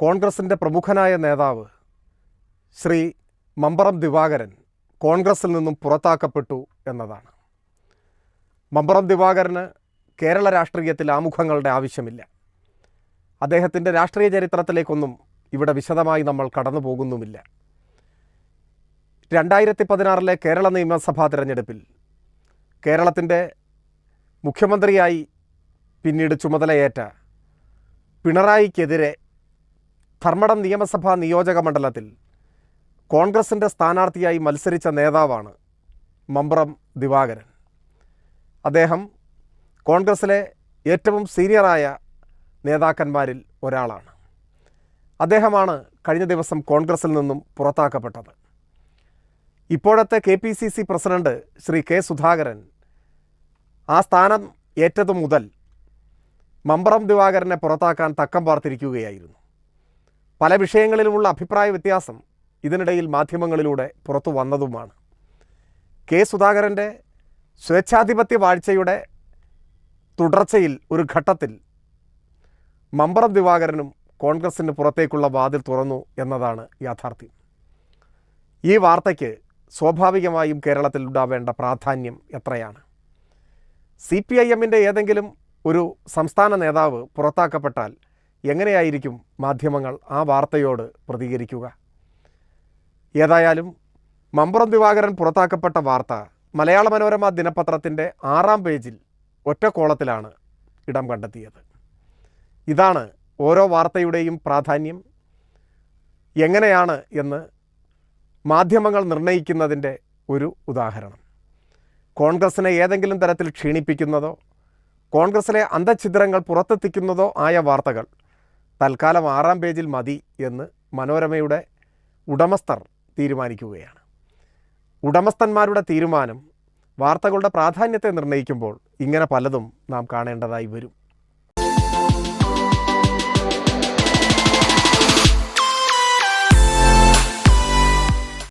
കോൺഗ്രസിന്റെ പ്രമുഖനായ നേതാവ് ശ്രീ മമ്പറം ദിവാകരൻ കോൺഗ്രസിൽ നിന്നും പുറത്താക്കപ്പെട്ടു എന്നതാണ്. മമ്പറം ദിവാകരന് കേരള രാഷ്ട്രീയത്തിൽ ആമുഖങ്ങളുടെ ആവശ്യമില്ല. അദ്ദേഹത്തിന്റെ രാഷ്ട്രീയ ചരിത്രത്തിലേക്കൊന്നും ഇവിടെ വിശദമായി നമ്മൾ കടന്നു പോകുന്നുമില്ല രണ്ടായിരത്തി പതിനാറിലെ കേരള നിയമസഭാ തിരഞ്ഞെടുപ്പിൽ കേരളത്തിന്റെ മുഖ്യമന്ത്രിയായി പിന്നീട് ചുമതലയേറ്റ പിണറായിക്കെതിരെ ധർമ്മടം നിയമസഭാ നിയോജക മണ്ഡലത്തിൽ കോൺഗ്രസിന്റെ സ്ഥാനാർത്ഥിയായി മത്സരിച്ച നേതാവാണ് മമ്പ്രം ദിവാകരൻ. അദ്ദേഹം കോൺഗ്രസിലെ ഏറ്റവും സീനിയറായ നേതാക്കന്മാരിൽ ഒരാളാണ്. അദ്ദേഹമാണ് കഴിഞ്ഞ ദിവസം കോൺഗ്രസിൽ നിന്നും പുറത്താക്കപ്പെട്ടത്. ഇപ്പോഴത്തെ K P C C president Shri K Sudhakaran ആ സ്ഥാനം ഏറ്റതു മുതൽ മമ്പ്രം ദിവാകരനെ പുറത്താക്കാൻ തക്കം പാർത്തിരിക്കുകയായിരുന്നു. പല വിഷയങ്ങളിലുമുള്ള അഭിപ്രായ വ്യത്യാസം ഇതിനിടയിൽ മാധ്യമങ്ങളിലൂടെ പുറത്തു വന്നതുമാണ്. കെ സുധാകരന്റെ സ്വേച്ഛാധിപത്യ വാഴ്ചയുടെ തുടർച്ചയിൽ ഒരു ഘട്ടത്തിൽ മമ്പറം ദിവാകരനും കോൺഗ്രസിന് പുറത്തേക്കുള്ള വാതിൽ തുറന്നു എന്നതാണ് യാഥാർത്ഥ്യം. ഈ വാർത്തയ്ക്ക് സ്വാഭാവികമായും കേരളത്തിൽ ഉണ്ടാവേണ്ട പ്രാധാന്യം എത്രയാണ്? സി പി ഐ എമ്മിന്റെ ഏതെങ്കിലും ഒരു സംസ്ഥാന നേതാവ് പുറത്താക്കപ്പെട്ടാൽ എങ്ങനെയായിരിക്കും മാധ്യമങ്ങൾ ആ വാർത്തയോട് പ്രതികരിക്കുക? ഏതായാലും മമ്പുറം ദിവാകരൻ പുറത്താക്കപ്പെട്ട വാർത്ത മലയാള മനോരമ ദിനപത്രത്തിന്റെ ആറാം പേജിൽ ഒറ്റക്കോളത്തിലാണ് ഇടം കണ്ടെത്തിയത്. ഇതാണ് ഓരോ വാർത്തയുടെയും പ്രാധാന്യം. എങ്ങനെയാണ് എന്ന് മാധ്യമങ്ങൾ നിർണയിക്കുന്നതിന്റെ ഒരു ഉദാഹരണം. കോൺഗ്രസിനെ ഏതെങ്കിലും തരത്തിൽ ക്ഷീണിപ്പിക്കുന്നതോ കോൺഗ്രസിലെ അന്തഛിദ്രങ്ങൾ പുറത്തെത്തിക്കുന്നതോ ആയ വാർത്തകൾ തൽക്കാലം ആറാം പേജിൽ മതി എന്ന് മനോരമയുടെ ഉടമസ്ഥർ തീരുമാനിക്കുകയാണ്. ഉടമസ്ഥന്മാരുടെ തീരുമാനം വാർത്തകളുടെ പ്രാധാന്യത്തെ നിർണയിക്കുമ്പോൾ ഇങ്ങനെ പലതും നാം കാണേണ്ടതായി വരും.